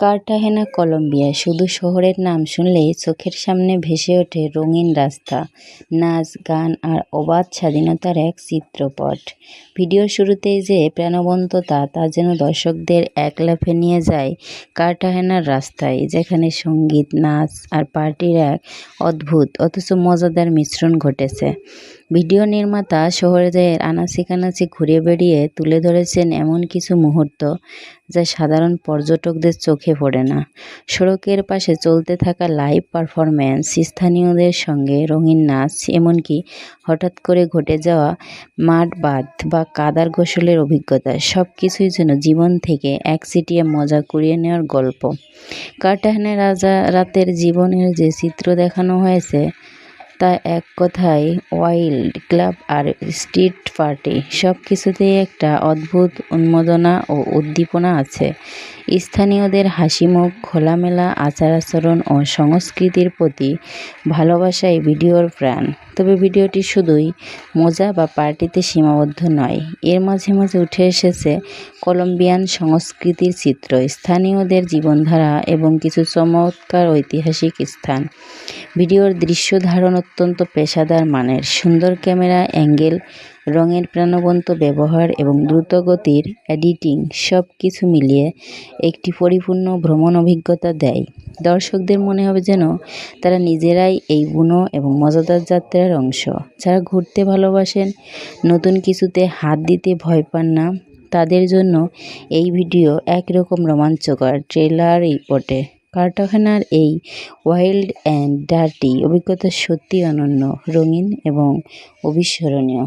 কার্টাহেনা, Colombia. শুধু শহরের নাম শুনলেই চোখের সামনে ভেসে ওঠে রঙিন রাস্তা, নাচ, গান আর অবাধ স্বাধীনতার এক চিত্রপট। ভিডিওর শুরুতেই যে প্রাণবন্ততা তা যেন দর্শকদের এক লাফে নিয়ে যায় কার্টাহেনার রাস্তায়, যেখানে সংগীত, নাচ আর পার্টির এক অদ্ভুত, অথচ মজাদার মিশ্রণ ঘটেছে। ভিডিও নির্মাতা শহরের আনাচি কানাচি ঘুরে বেড়িয়ে তুলে ধরেছেন এমন কিছু মুহূর্ত যা সাধারণ পর্যটকদের চোখে পড়ে না। সড়কের পাশে চলতে থাকা লাইভ পারফরম্যান্স, স্থানীয়দের সঙ্গে রঙিন নাচ, এমনকি হঠাৎ করে ঘটে যাওয়া মাঠ বাঁধ বা কাদার গোসলের অভিজ্ঞতা সব কিছুই যেন জীবন থেকে এক সিটিয়ে মজা কুড়িয়ে নেওয়ার গল্প। কার্টাহানের রাজা রাতের জীবনের যে চিত্র দেখানো হয়েছে তা এক কথায় ওয়াইল্ড ক্লাব আর স্ট্রিট পার্টি সব কিছুতেই একটা অদ্ভুত উন্মাদনা ও উদ্দীপনা আছে। স্থানীয়দের হাসিমুখ, খোলামেলা আচার আচরণ ও সংস্কৃতির প্রতি ভালোবাসাই ভিডিওর প্রাণ। তবে ভিডিওটি শুধুই মজা বা পার্টিতে সীমাবদ্ধ নয়, এর মাঝে মাঝে উঠে এসেছে কলম্বিয়ান সংস্কৃতির চিত্র, স্থানীয়দের জীবনধারা এবং কিছু চমৎকার ঐতিহাসিক স্থান। ভিডিওর দৃশ্য ধারণ অত্যন্ত পেশাদার মানের। সুন্দর ক্যামেরা, অ্যাঙ্গেল, রঙের প্রাণবন্ত ব্যবহার এবং দ্রুতগতির এডিটিং সব কিছু মিলিয়ে একটি পরিপূর্ণ ভ্রমণ অভিজ্ঞতা দেয়। দর্শকদের মনে হবে যেন তারা নিজেরাই এই বুনো এবং মজাদার যাত্রার অংশ। যারা ঘুরতে ভালোবাসেন, নতুন কিছুতে হাত দিতে ভয় পান না, তাদের জন্য এই ভিডিও একরকম রোমাঞ্চকর। ট্রেলার রিপোর্টে কার্টাখানার এই ওয়াইল্ড অ্যান্ড ডার্টি অভিজ্ঞতা সত্যি অনন্য রঙিন এবং অবিস্মরণীয়।